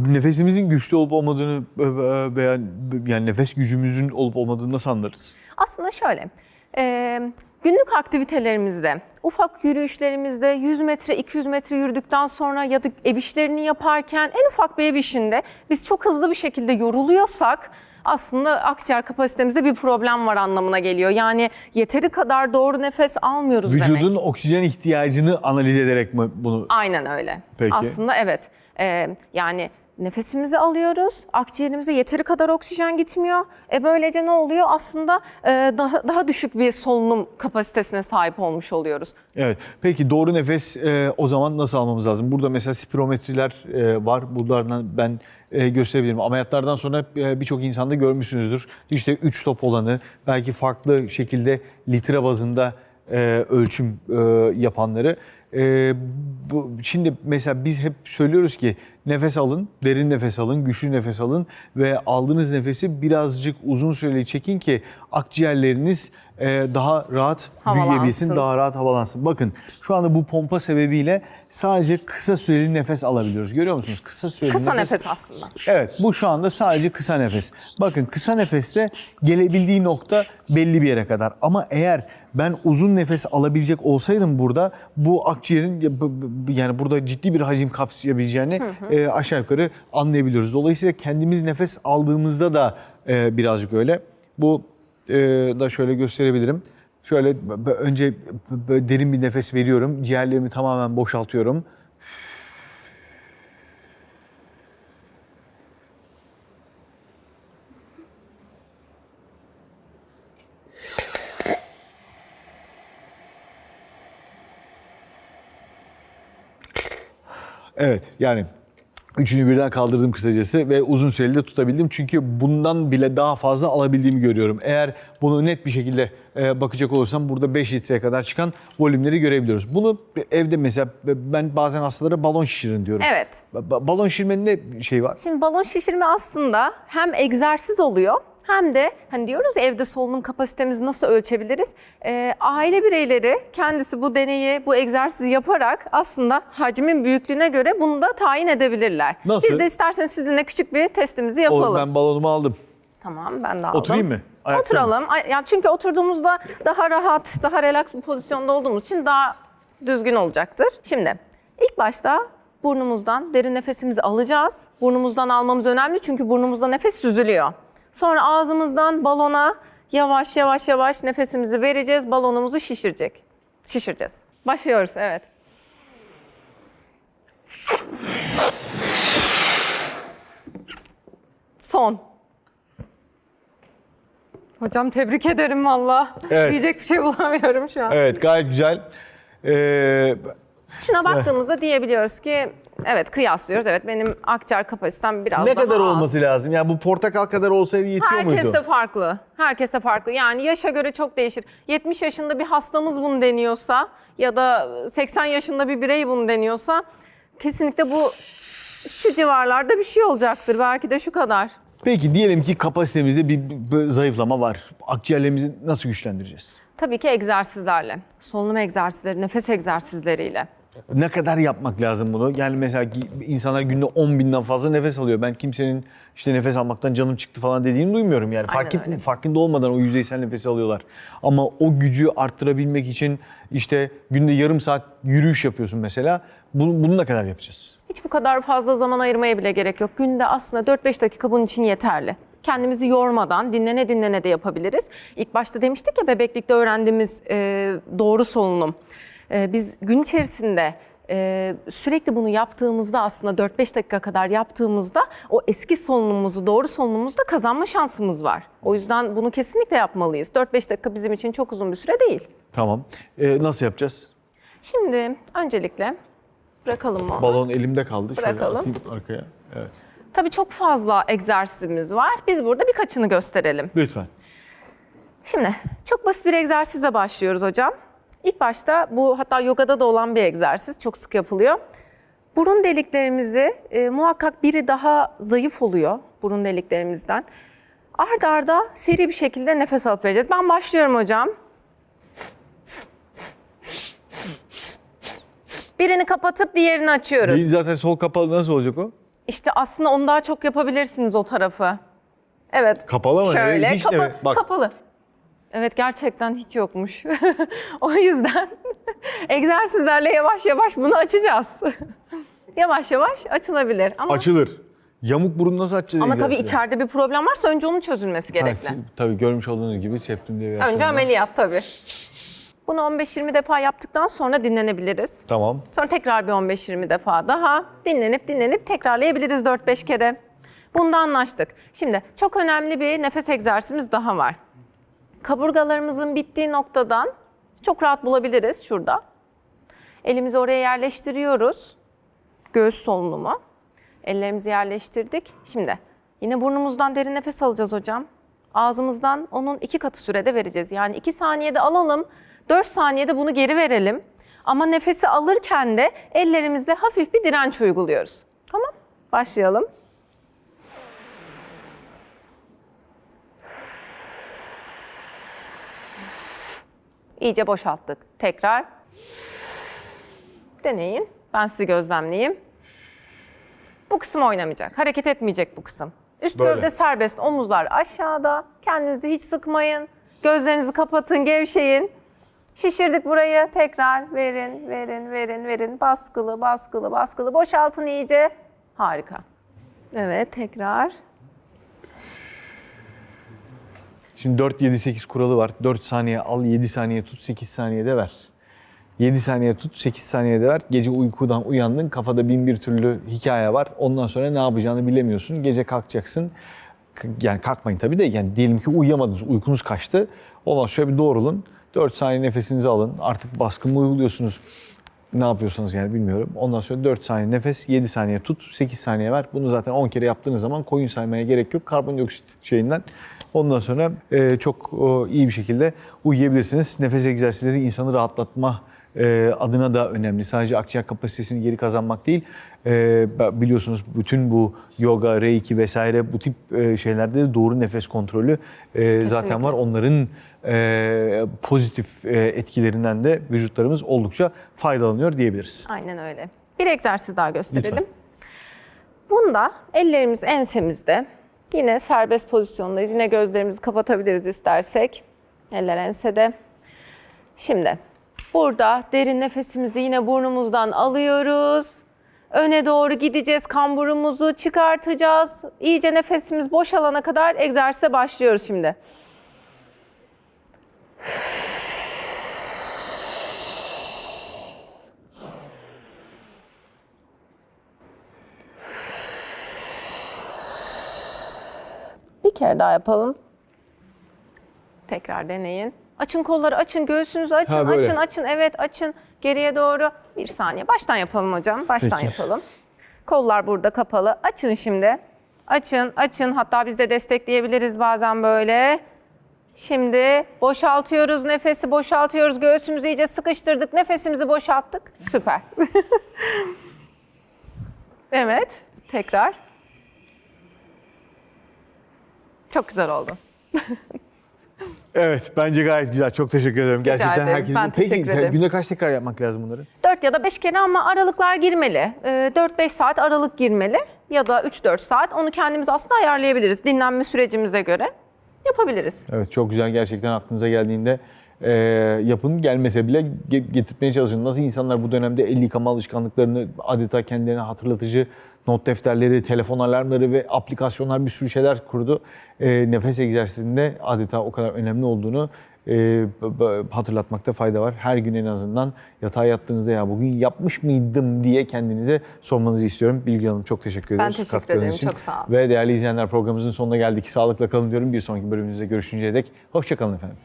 Nefesimizin güçlü olup olmadığını e, veya yani nefes gücümüzün olup olmadığını nasıl anlarız? Aslında şöyle, e, günlük aktivitelerimizde, ufak yürüyüşlerimizde 100 metre, 200 metre yürüdükten sonra ya da ev işlerini yaparken en ufak bir ev işinde biz çok hızlı bir şekilde yoruluyorsak aslında akciğer kapasitemizde bir problem var anlamına geliyor. Yani yeteri kadar doğru nefes almıyoruz demek. Vücudun oksijen ihtiyacını analiz ederek mi bunu? Aynen öyle. Peki. Aslında evet. Ee, yani nefesimizi alıyoruz, akciğerimize yeteri kadar oksijen gitmiyor. E böylece ne oluyor? Aslında e, daha daha düşük bir solunum kapasitesine sahip olmuş oluyoruz. Evet. Peki doğru nefes e, o zaman nasıl almamız lazım? Burada mesela spirometreler e, var. Bunlardan ben e, gösterebilirim. Ameliyatlardan sonra e, birçok insanda görmüşsünüzdür. İşte 3 top olanı, belki farklı şekilde litre bazında e, ölçüm e, yapanları. E, bu, şimdi mesela biz hep söylüyoruz ki nefes alın, derin nefes alın, güçlü nefes alın ve aldığınız nefesi birazcık uzun süreli çekin ki akciğerleriniz e, daha rahat büyüyebilsin, daha rahat havalansın. Bakın şu anda bu pompa sebebiyle sadece kısa süreli nefes alabiliyoruz. Görüyor musunuz? Kısa süreli Kısa nefes aslında. Evet bu şu anda sadece kısa nefes. Bakın kısa nefeste gelebildiği nokta belli bir yere kadar. Ama eğer ben uzun nefes alabilecek olsaydım burada bu akciğerin yani burada ciddi bir hacim kapsayabileceğini e, aşağı yukarı anlayabiliyoruz. Dolayısıyla kendimiz nefes aldığımızda da e, birazcık öyle. Bu e, da şöyle gösterebilirim. Şöyle önce derin bir nefes veriyorum. Ciğerlerimi tamamen boşaltıyorum. Evet yani üçünü birden kaldırdım kısacası ve uzun süreli de tutabildim. Çünkü bundan bile daha fazla alabildiğimi görüyorum. Eğer bunu net bir şekilde e, bakacak olursam burada 5 litreye kadar çıkan volümleri görebiliyoruz. Bunu evde mesela ben bazen hastalara balon şişirin diyorum. Evet. Ba- balon şişirmenin ne şey var? Şimdi balon şişirme aslında hem egzersiz oluyor hem de hani diyoruz ya, evde solunum kapasitemizi nasıl ölçebiliriz? Ee, aile bireyleri kendisi bu deneyi, bu egzersizi yaparak aslında hacmin büyüklüğüne göre bunu da tayin edebilirler. Nasıl? Biz de isterseniz sizinle küçük bir testimizi yapalım. ben balonumu aldım. Tamam ben de aldım. Oturayım mı? Ayakta Oturalım. Ay- Yani çünkü oturduğumuzda daha rahat, daha relax bir pozisyonda olduğumuz için daha düzgün olacaktır. Şimdi ilk başta burnumuzdan derin nefesimizi alacağız. Burnumuzdan almamız önemli çünkü burnumuzda nefes süzülüyor. Sonra ağzımızdan balona yavaş yavaş yavaş nefesimizi vereceğiz. Balonumuzu şişirecek. Şişireceğiz. Başlıyoruz evet. Son. Hocam tebrik ederim valla. Evet. Diyecek bir şey bulamıyorum şu an. Evet gayet güzel. Ee, Şuna baktığımızda diyebiliyoruz ki evet kıyaslıyoruz. Evet benim akciğer kapasitem biraz ne daha kadar az. olması lazım? Yani bu portakal kadar olsaydı yetiyor Herkes muydu? de farklı. Herkes de farklı. Yani yaşa göre çok değişir. 70 yaşında bir hastamız bunu deniyorsa ya da 80 yaşında bir birey bunu deniyorsa kesinlikle bu şu civarlarda bir şey olacaktır. Belki de şu kadar. Peki diyelim ki kapasitemizde bir, bir zayıflama var. Akciğerlerimizi nasıl güçlendireceğiz? Tabii ki egzersizlerle, solunum egzersizleri, nefes egzersizleriyle. Ne kadar yapmak lazım bunu? Yani mesela insanlar günde 10 binden fazla nefes alıyor. Ben kimsenin işte nefes almaktan canım çıktı falan dediğini duymuyorum. Yani fark Aynen et- öyle. farkında olmadan o yüzeysel nefesi alıyorlar. Ama o gücü arttırabilmek için işte günde yarım saat yürüyüş yapıyorsun mesela. Bunu, bunu ne kadar yapacağız? Hiç bu kadar fazla zaman ayırmaya bile gerek yok. Günde aslında 4-5 dakika bunun için yeterli. Kendimizi yormadan dinlene dinlene de yapabiliriz. İlk başta demiştik ya bebeklikte öğrendiğimiz e, doğru solunum. E, biz gün içerisinde e, sürekli bunu yaptığımızda aslında 4-5 dakika kadar yaptığımızda o eski solunumumuzu, doğru solunumumuzu da kazanma şansımız var. O yüzden bunu kesinlikle yapmalıyız. 4-5 dakika bizim için çok uzun bir süre değil. Tamam. Ee, nasıl yapacağız? Şimdi öncelikle bırakalım mı? Balon elimde kaldı. Şöyle Bırakalım. atayım arkaya. Evet. Tabii çok fazla egzersizimiz var. Biz burada birkaçını gösterelim. Lütfen. Şimdi çok basit bir egzersizle başlıyoruz hocam. İlk başta bu hatta yogada da olan bir egzersiz. Çok sık yapılıyor. Burun deliklerimizi e, muhakkak biri daha zayıf oluyor burun deliklerimizden. Ard arda seri bir şekilde nefes alıp vereceğiz. Ben başlıyorum hocam. Birini kapatıp diğerini açıyoruz. Bir Zaten sol kapalı nasıl olacak o? İşte aslında onu daha çok yapabilirsiniz o tarafı. Evet. Kapalı mı? Şöyle Hiç de mi? Bak. kapalı. Evet gerçekten hiç yokmuş. o yüzden egzersizlerle yavaş yavaş bunu açacağız. yavaş yavaş açılabilir ama Açılır. Yamuk burun nasıl açacağız? ama tabii egzersizi? içeride bir problem varsa önce onun çözülmesi Ha, gerekli. siz- tabii görmüş olduğunuz gibi septum diye bir Önce ameliyat tabii. Bunu 15-20 defa yaptıktan sonra dinlenebiliriz. Tamam. Sonra tekrar bir 15-20 defa daha dinlenip dinlenip tekrarlayabiliriz 4-5 kere. Bunda anlaştık. Şimdi çok önemli bir nefes egzersizimiz daha var. Kaburgalarımızın bittiği noktadan çok rahat bulabiliriz şurada. Elimizi oraya yerleştiriyoruz. Göğüs solunumu. Ellerimizi yerleştirdik. Şimdi yine burnumuzdan derin nefes alacağız hocam. Ağzımızdan onun iki katı sürede vereceğiz. Yani iki saniyede alalım, dört saniyede bunu geri verelim. Ama nefesi alırken de ellerimizle hafif bir direnç uyguluyoruz. Tamam, başlayalım. İyice boşalttık. Tekrar. Deneyin. Ben sizi gözlemleyeyim. Bu kısım oynamayacak. Hareket etmeyecek bu kısım. Üst Böyle. gövde serbest, omuzlar aşağıda. Kendinizi hiç sıkmayın. Gözlerinizi kapatın, gevşeyin. Şişirdik burayı. Tekrar verin, verin, verin, verin. Baskılı, baskılı, baskılı. Boşaltın iyice. Harika. Evet, tekrar. Şimdi 4-7-8 kuralı var. 4 saniye al, 7 saniye tut, 8 saniyede ver. 7 saniye tut, 8 saniyede ver. Gece uykudan uyandın, kafada bin bir türlü hikaye var. Ondan sonra ne yapacağını bilemiyorsun. Gece kalkacaksın. Yani kalkmayın tabii de yani diyelim ki uyuyamadınız, uykunuz kaçtı. Ondan sonra bir doğrulun. 4 saniye nefesinizi alın. Artık baskın mı uyguluyorsunuz? Ne yapıyorsanız yani bilmiyorum. Ondan sonra 4 saniye nefes, 7 saniye tut, 8 saniye ver. Bunu zaten 10 kere yaptığınız zaman koyun saymaya gerek yok. Karbondioksit şeyinden. Ondan sonra e, çok iyi bir şekilde uyuyabilirsiniz. Nefes egzersizleri insanı rahatlatma e, adına da önemli. Sadece akciğer kapasitesini geri kazanmak değil. E, ba- biliyorsunuz bütün bu yoga, reiki vesaire bu tip e, şeylerde de doğru nefes kontrolü e, zaten var. Onların e, pozitif e, etkilerinden de vücutlarımız oldukça faydalanıyor diyebiliriz. Aynen öyle. Bir egzersiz daha gösterelim. Lütfen. Bunda ellerimiz ensemizde. Yine serbest pozisyondayız. Yine gözlerimizi kapatabiliriz istersek. Eller ensede. Şimdi burada derin nefesimizi yine burnumuzdan alıyoruz. Öne doğru gideceğiz. Kamburumuzu çıkartacağız. İyice nefesimiz boşalana kadar egzersize başlıyoruz şimdi. Bir kere daha yapalım. Tekrar deneyin. Açın kolları, açın göğsünüzü açın, Ha, böyle. açın, açın. Evet, açın. Geriye doğru. Bir saniye. Baştan yapalım hocam. Baştan Peki. yapalım. Kollar burada kapalı. Açın şimdi. Açın, açın. Hatta biz de destekleyebiliriz bazen böyle. Şimdi boşaltıyoruz nefesi, boşaltıyoruz. Göğsümüzü iyice sıkıştırdık. Nefesimizi boşalttık. Süper. evet. Tekrar. Çok güzel oldu. Evet bence gayet güzel. Çok teşekkür ederim. Gerçekten ederim. herkesin. Ben Peki teşekkür ederim. günde kaç tekrar yapmak lazım bunları? 4 ya da 5 kere ama aralıklar girmeli. Ee, 4-5 saat aralık girmeli ya da 3-4 saat. Onu kendimiz aslında ayarlayabiliriz. Dinlenme sürecimize göre yapabiliriz. Evet çok güzel gerçekten aklınıza geldiğinde e, yapın gelmese bile ge- getirmeye çalışın. Nasıl insanlar bu dönemde el yıkama alışkanlıklarını adeta kendilerine hatırlatıcı not defterleri, telefon alarmları ve aplikasyonlar bir sürü şeyler kurdu. E, nefes egzersizinde adeta o kadar önemli olduğunu e, hatırlatmakta fayda var. Her gün en azından yatağa yattığınızda ya bugün yapmış mıydım diye kendinize sormanızı istiyorum. Bilgi Hanım çok teşekkür ediyoruz. teşekkür katkılarınız ederim, için. çok sağ olun. Ve değerli izleyenler programımızın sonuna geldik. Sağlıkla kalın diyorum. Bir sonraki bölümümüzde görüşünceye dek. Hoşçakalın efendim.